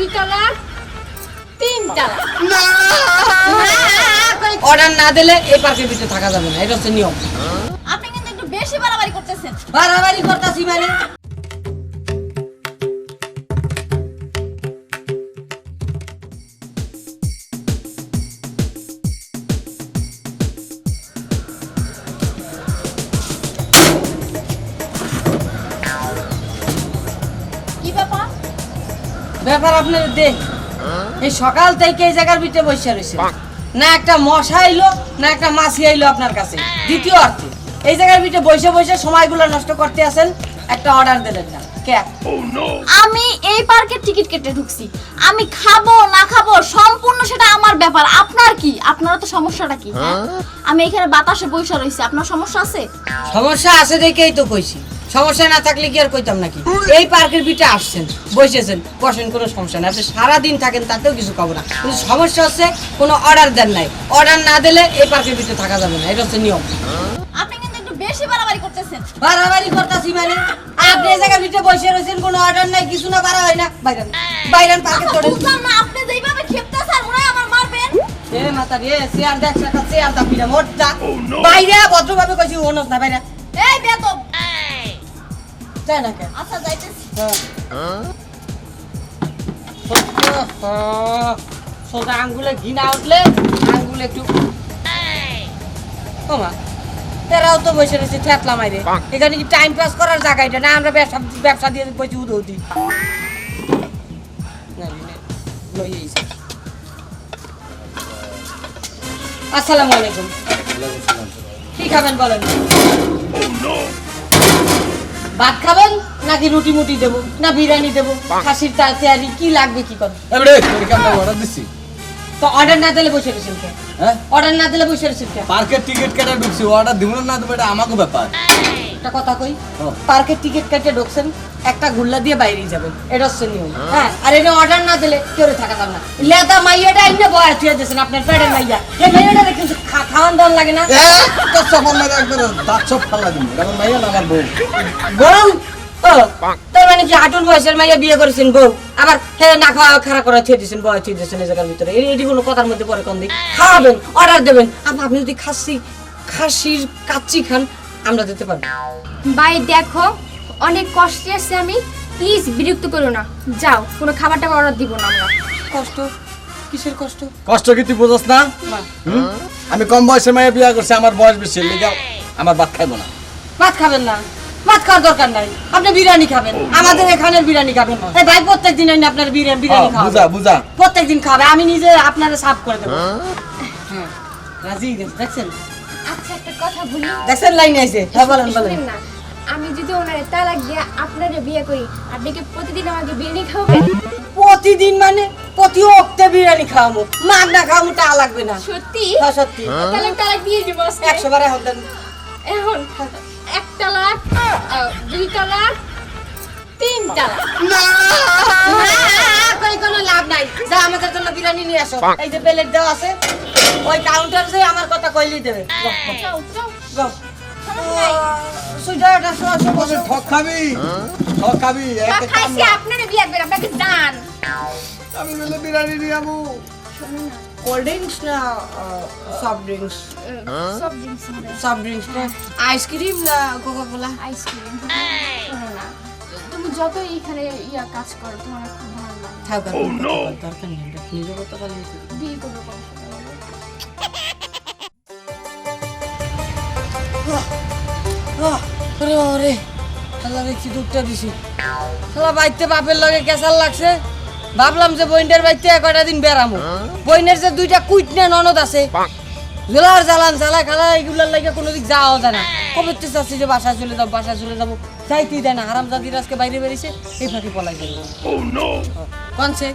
দুই তালাক তিন তালাক অর্ডার না দিলে এই পার্কের ভিতরে থাকা যাবে না এটা হচ্ছে নিয়ম। আপনি কিন্তু একটু বেশি বাড়াবাড়ি করতেছেন। বাড়াবাড়ি করতেছি মানে? ব্যাপার আপনার দেখ এই সকাল থেকে এই জায়গার ভিতরে বসে রয়েছে। না একটা মশা আইলো না একটা মাছি আইলো আপনার কাছে। দ্বিতীয় অর্থে এই জায়গার ভিতরে বসে বসে সময়গুলো নষ্ট করতে আছেন একটা অর্ডার দিলেন না। কে? আমি এই পার্কের টিকিট কেটে ঢুকছি। আমি খাব না খাব সম্পূর্ণ সেটা আমার ব্যাপার। আপনার কি? আপনার তো সমস্যাটা কি হ্যাঁ? আমি এখানে বাতাসে বসে রয়েছি আপনার সমস্যা আছে? সমস্যা আছে দেখেই তো কইছি। সমস্যা না থাকলে কি আর কইতাম নাকি? এই পার্কের পিঠে আসছেন বসেছেন বসেন কোনো সমস্যা নেই। আপনি সারাদিন থাকেন তাতেও কিছু পাবো না। কিন্তু সমস্যা হচ্ছে কোনো অর্ডার দেন নাই। অর্ডার না দিলে এই পার্কের পিঠে থাকা যাবে না এটা হচ্ছে নিয়ম। আপনি কিন্তু একটু বেশি বাড়াবাড়ি করতেছেন। বাড়াবাড়ি করতেছি মানে? আপনি এই জায়গার ভিতরে বসে রয়েছেন কোনো অর্ডার নাই কিছু না বাড়া হয় না। বাইরেন বাইরেন পার্কে চড়ে বুঝলাম না আপনি যেইভাবে খেপতেছেন মনে আমার মারবেন। এ মাতা রে চেয়ার দেখ চেয়ার দাবি না মোটটা। বাইরে ভদ্রভাবে কইছি ওনস না বাইরে। এই বেতব যায় না কেন? আচ্ছা যাইতেছি। সোজা আঙ্গুলে ঘি না উঠলে আঙ্গুলে একটু ওমা এরাও তো বসে রয়েছে থেতলা মাইরে। এখানে কি টাইম পাস করার জায়গা এটা? না আমরা ব্যবসা ব্যবসা দিয়ে বসে উদৌদি আসসালামু আলাইকুম। কি খাবেন বলেন? ভাত খাবেন নাকি রুটি মুটি দেবো না বিরিয়ানি দেবো? খাসির তাড়াতাড়ি কি লাগবে কি করবে এখানটা অর্ডার দিছি। তো অর্ডার না দিলে বসে রয়েছেন কে? হ্যাঁ? অর্ডার না দিলে বসে রয়েছেন কে? পার্কের টিকিট কেটে ঢুকছি অর্ডার দিব না দেবো এটা আমাকে ব্যাপার। একটা কথা কই? পার্কের টিকিট কেটে ঢুকছেন একটা গুল্লা দিয়ে বাইরে যাবেন। এটা হচ্ছে নিয়ম। হ্যাঁ আর এটা অর্ডার না দিলে কেউ থাকা যাবে না। লেদা মাইয়াটা আইনে বয়া থুয়ে দিয়েছেন আপনার পেটের মাইয়া। এই মাইয়াটা কিন্তু খাওয়ান দাওয়ান লাগে না। তো সফল লাগে একবার দাঁত সব ফাল্লা দিব। এখন মাইয়া না আমার বউ। বউ? তার মানে কি হাঁটুর বয়সের মাইয়া বিয়ে করেছেন বউ? আবার না খাওয়া খারাপ করে থুয়ে দিয়েছেন বয়া থুয়ে দিয়েছেন এই জায়গার ভিতরে। এটি কোনো কথার মধ্যে পরে কম দিই খাওয়াবেন অর্ডার দেবেন। আপনি আপনি যদি খাসি খাসির কাচ্চি খান আমরা দিতে পারব। ভাই দেখো অনেক কষ্টে আছে আমি। প্লিজ বিরক্ত করো না। যাও কোনো খাবার টাবার অর্ডার দিব না আমরা। কষ্ট? কিসের কষ্ট? কষ্ট কি তুই বোঝস না? আমি কম বয়সে মাইয়া বিয়া করছি আমার বয়স বেশি। লিগা আমার ভাত খাইবো না। ভাত খাবেন না। ভাত খাওয়ার দরকার নাই। আপনি বিরিয়ানি খাবেন। আমাদের এখানে বিরিয়ানি খাবেন এই ভাই প্রত্যেক দিন আপনার বিরিয়ানি বিরিয়ানি হ্যাঁ, বুঝা বুঝা। প্রত্যেক দিন খাবে। আমি নিজে আপনারা সাফ করে দেবো। হ্যাঁ রাজি? দেখছেন? একটা কথা বলি। দেখছেন লাইন আইছে হ্যাঁ বলেন বলেন। না আমি যদি ওনারে তালাক দিয়ে আপনারে বিয়ে করি আপনি কি প্রতিদিন আমাকে বিরিয়ানি খাওয়াবেন? প্রতিদিন মানে প্রতি অক্টে বিরিয়ানি খাওয়াবো। মাগ না খাওয়াবো তা লাগবে না। সত্যি? হ্যাঁ সত্যি। তাহলে তালাক দিয়ে দিব আজকে। একশো বার এখন দেন। এখন এক তালাক দুই তালাক তিন না! কই কোনো লাভ নাই। যা আমাদের জন্য বিরিয়ানি নিয়ে আসো। এই যে প্লেট দেওয়া আছে ওই কাউন্টার যে আমার কথা দেবে। বসো ঠক খাবি? ঠক খাবি? একটা কাম আপনারে করবেন আপনাকে জান। আমি বলে বিরিয়ানি নিয়ে যাব। কোল্ড ড্রিঙ্কস না সফট ড্রিঙ্কস সফট ড্রিঙ্কস না? আইসক্রিম না কোকা কোলা আইসক্রিম না। তুমি যত এইখানে ইয়া কাজ করো তোমার খুব ভালো লাগে। থাক দরকার নেই নিজে করতে পারলে বিয়ে করব কোনো সময় হলে। ওরে ওরে শালা কি দুধটা দিছি। শালা বাইতে বাপের লগে কেসাল লাগছে। ভাবলাম যে বইনের বাইতে কয়টা দিন বেড়ামো। বইনের যে দুইটা কুইটনে ননদ আছে জোলার জ্বালান জ্বালা খালা এগুলার লাগে কোনো দিক যাওয়া যায় না। কবে তো চাচ্ছি যে বাসায় চলে যাব বাসায় চলে যাব। যাইতেই দেয় না হারাম জাদির আজকে বাইরে বেরিয়েছে এই ফাঁকি পলাই যাবে। কনছে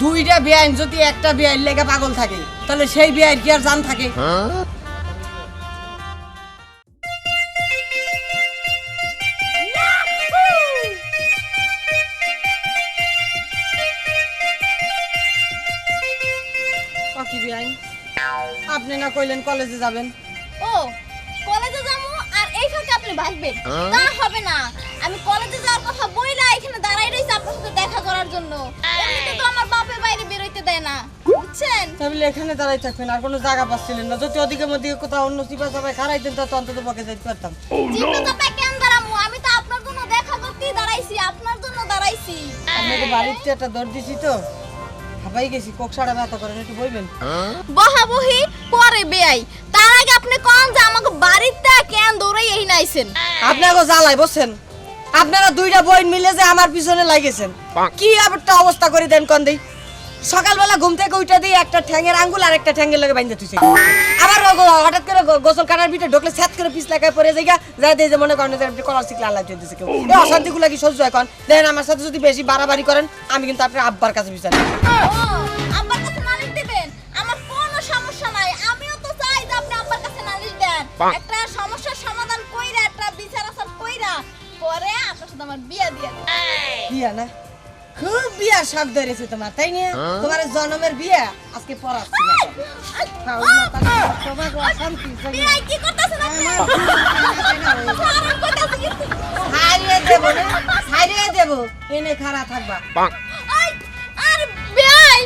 দুইটা বেআইন যদি একটা বেআইন লেগে পাগল থাকে তাহলে সেই বেআইন কি আর জান থাকে? আপনি না কইলেন কলেজে যাবেন? ও কলেজে যাব? এই ফাঁকে আপনি ভাগবেন তা হবে না। আমি কলেজে যাওয়ার কথা বই না এখানে দাঁড়াই রইছি আপনার সাথে দেখা করার জন্য। এমনিতে তো আমার বাপের বাইরে বেরোইতে দেয় না। বুঝছেন? এখানে দাঁড়াই থাকবেন আর কোনো জায়গা পাচ্ছিলেন না। যদি ওদিকে কোথাও অন্য সিপা সবাই যাইতে পারতাম। oh, চিন্তা আমি তো আপনার জন্য দেখা করতেই দাঁড়াইছি আপনার জন্য দাঁড়াইছি। আপনাকে বাড়িতে একটা দর দিছি তো। হাঁপাই গেছি ব্যথা করেন একটু বইবেন বহাবহি পরে বেয়াই তার আগে আপনি কোন যে আমাকে বাড়িতে কেন দৌড়াই এই নাইছেন? আপনাকে জ্বালাই বসছেন আপনারা দুইটা বই মিলে যে আমার পিছনে লাগেছেন কি একটা অবস্থা করে দেন কন দেই? সকালবেলা ঘুম থেকে উঠে দিয়ে একটা ঠ্যাঙের আঙ্গুল আর একটা ঠ্যাঙের লগে বাইন্ধে তুইছে আবার হঠাৎ করে গোসল কাটার ভিতরে ঢোকলে স্যাত করে পিছ লাগায় পড়ে যাই যাই দিয়ে যে মনে করেন কলার শিখলে আল্লাহ চলতেছে কেউ। এই অশান্তিগুলো কি সহ্য হয় কন? দেখেন আমার সাথে যদি বেশি বাড়াবাড়ি করেন আমি কিন্তু আপনার আব্বার কাছে বিচার আব্বার কাছে নালিশ দিবেন? আমার কোনো সমস্যা নাই। আমিও তো চাই যে আপনি আব্বার কাছে নালিশ দেন। একটা সমস্যার সমাধান কইরা একটা বিচার আসার কইরা পরে আপনার সাথে আমার বিয়ে দিয়ে বিয়া না? খুব বিয়ার শখ ধরেছে তোমার তাই না তোমার জন্মের বিয়া আজকে পড়াচ্ছি। বিয়ে। হারিয়ে দেবো না হারিয়ে দেবো। এনে খাড়া থাকবা। আই, আর বেয়াই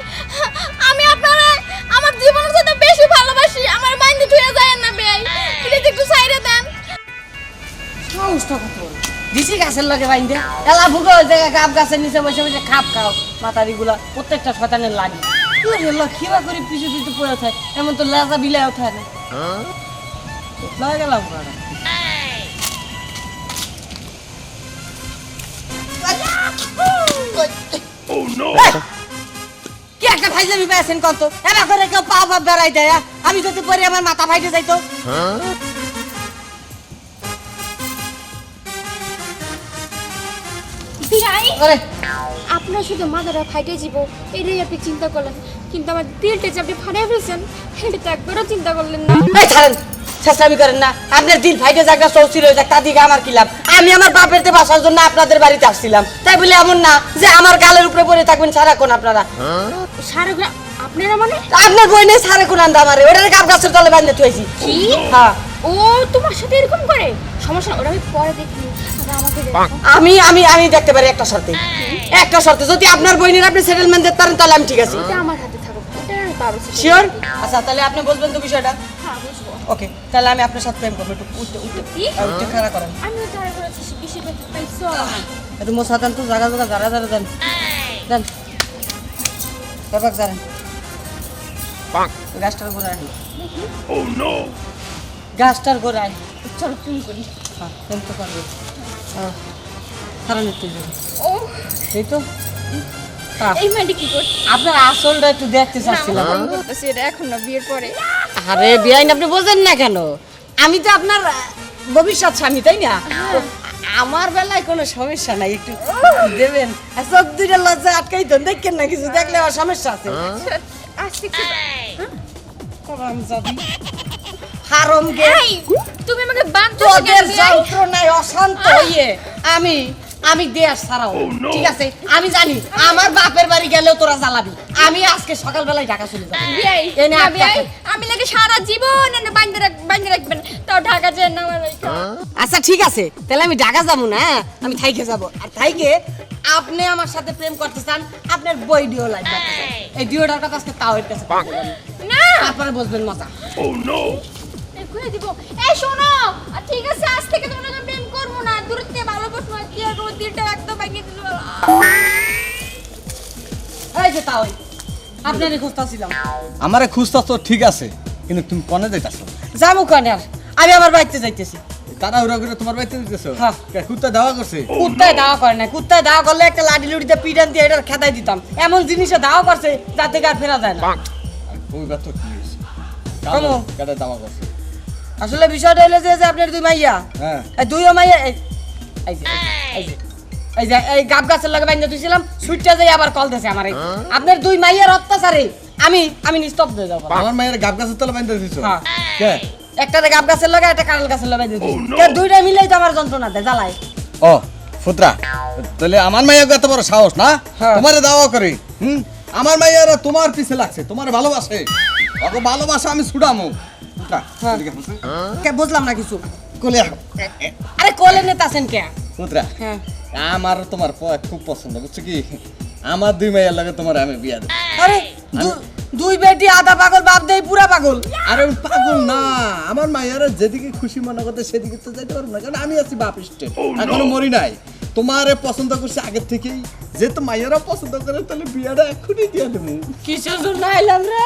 আমি আপনারে আমার জীবনের সাথে বেশি ভালোবাসি আমার মাইন্ডে ধুয়ে যায় না বেয়াই প্লিজ একটু সাইডে দেন। কত। দিছি গাছের লগে বাইন্দে। এলা ভুগো ওই জায়গায় গাব গাছের নিচে বসে বসে খাপ খাও মাতারি গুলা প্রত্যেকটা শয়তানের লাগে। করে পিছু পিছু পড়ে থাকে এমন তো লেজা না। গেলাম কি একটা ফাইজলামি পেয়েছেন কত? এবার করে কেউ পা বেড়াই দেয়। আমি যদি পরে আমার মাথা ফাইটে যাইতো। আপনার শুধু মাথাটা ফাইটে যাব এটাই আপনি চিন্তা করলেন। কিন্তু আমার দিলটা যে আপনি ফাটিয়ে ফেলছেন এটা একবারও চিন্তা করলেন না। এই ছাড়েন চেষ্টামি করেন না। আপনার দিন ফাইটে যাক না চৌচির হয়ে যাক তাদিকে আমার কি লাভ? আমি আমার বাপের তে বাসার জন্য আপনাদের বাড়িতে আসছিলাম। তাই বলে এমন না যে আমার গালের উপরে পড়ে থাকবেন সারাক্ষণ আপনারা। সারা গ্রা- আপনারা মানে? আপনার বই নেই সারাক্ষণ আন্দা আমারে ওটার গাব গাছের তলে বান্ধে থুয়েছি হ্যাঁ। ও তোমার সাথে এরকম করে? সমস্যা ওটা আমি পরে দেখি। আমাকে দেখো। আমি আমি আমি দেখতে পারি একটা শর্তে। একটা শর্তে যদি আপনার বইনের আপনি সেটেলমেন্ট দিতে পারেন তাহলে আমি ঠিক আছি। এটা আমার হাতে থাকুক। এটা আমি পারব শিওর আচ্ছা তাহলে আপনি বুঝবেন তো বিষয়টা? হ্যাঁ বুঝব। ওকে তাহলে আমি আপনার সাথে প্রেম করব। একটু উঠতে উঠতে কি? উঠতে খাড়া করেন। তারা বেশি পাইছো? একটু মোসা দেন তো জায়গা জায়গা যারা যারা দেন। দেন। ব্যাপার জানেন গাছটার গোড়ায় গাছটার গোড়ায় চলো তুমি করি। হ্যাঁ প্রেম তো করবে। হ্যাঁ ও এই তো। হ্যাঁ, এই কি করছে? আপনার আসলটা একটু দেখতে চাচ্ছিলাম। করতেছে এটা এখন না বিয়ের পরে। আরে বিয়াইন আপনি বোঝেন না কেন? আমি তো আপনার ভবিষ্যৎ স্বামী তাই না? আমার বেলায় কোনো সমস্যা নাই একটু দেবেন। চোখ দুইটা লজ্জা আটকাই তো দেখেন না কিছু দেখলে আমার সমস্যা আছে। আসছে কি হারম গে তুমি আমাকে বাধ্য তোদের যন্ত্রণায় অশান্ত হইয়ে। আমি আমি দেশ ছাড়াও ঠিক আছে? আমি জানি আমার বাপের বাড়ি গেলেও তোরা জ্বালাবি। আমি আজকে সকালবেলায় ঢাকা চলে যাব। না। আমি লাগে সারা জীবন এনে বাইন্ধে রাখ বাইন্ধে রাখবেন। তাও ঢাকা যেন না আচ্ছা ঠিক আছে। তাহলে আমি ঢাকা যাব না হ্যাঁ? আমি থাইকে যাব। আর থাইকে আপনি আমার সাথে প্রেম করতে চান আপনার বই ডিও লাগবে এই। ডিওটার কথা আজকে তাও এর কাছে না। তারপরে বুঝবেন মজা। এই খুলে দিব। এই শোনো! আর ঠিক আছে আজ থেকে তোমার সঙ্গে প্রেম করব না। দূর থেকে ভালোবাসবো আর কি আর করব? দিলটা একদম ভাঙিয়ে দিল। এই যে তাও আপনারই খুঁজতেছিলাম। আমারে খুঁজতা তো ঠিক আছে কিন্তু তুমি কনে যাইতাছো? যাব কেন আর। আমি আমার বাড়িতে যাইতেছি। তারা উড়া করে তোমার বাড়িতে দিতেছো হ্যাঁ। কুত্তা দেওয়া করছে? কুত্তায় দাওয়া করে না কুত্তায় দাওয়া করলে একটা লাঠি লুড়িতে পিটান দিয়ে এটার খেতাই দিতাম। এমন জিনিসে দাওয়া করছে যাতে আর ফেরা যায় না। ওই কি হয়েছে দাওয়া করছে? আসলে বিষয়টা হলো যে আপনার দুই মাইয়া। হ্যাঁ। এই দুইও মাইয়া এই এই যে এই গাব গাছের লগে বাইন্দা তুইছিলাম সুইটটা যাই আবার কল দিছে আমারে। আপনার দুই মাইয়ার অত্যাচারে আমি আমি নিস্তব্ধ হয়ে যাব। আমার মায়ের গাব গাছের তলে বাইন্ধে দিছো? হ্যাঁ। কে? একটা গাব গাছের লগে একটা কাঁঠাল গাছের লগে বাইন্দা দিছি। কে দুইটা মিলেই তো আমার যন্ত্রণা দেয় জ্বালায়। ও ফুতরা তাহলে আমার মাইয়া এত বড় সাহস না? হ্যাঁ। তোমারে দাওয়া করে হুম? আমার মাইয়ারা তোমার পিছে লাগছে তোমার ভালোবাসে। ভালোবাসা আমি ছুড়ামু হ্যাঁ। কে বুঝলাম না কিছু। কোলে। আরে কোলে নেতাছেন কে? ফুতরা হ্যাঁ। আমার তোমার খুব পছন্দ বুঝছ কি? আমার দুই মাইয়ার লাগে তোমার আমি বিয়া দেব। আরে দুই বেটি আধা পাগল বাপ দেই পুরা পাগল। আরে পাগল না। আমার মায়েরা যেদিকে খুশি মনে করতে সেদিকে তো যাইতে পারব না। কারণ আমি আছি বাপ স্টেট। এখনও মরি নাই। তোমারে পছন্দ করছে আগের থেকেই। যেহেতু মায়েরা পছন্দ করে তাহলে বিয়েটা এক্ষুনি দিয়ে দেবো। কিসের জন্য আইলাম রে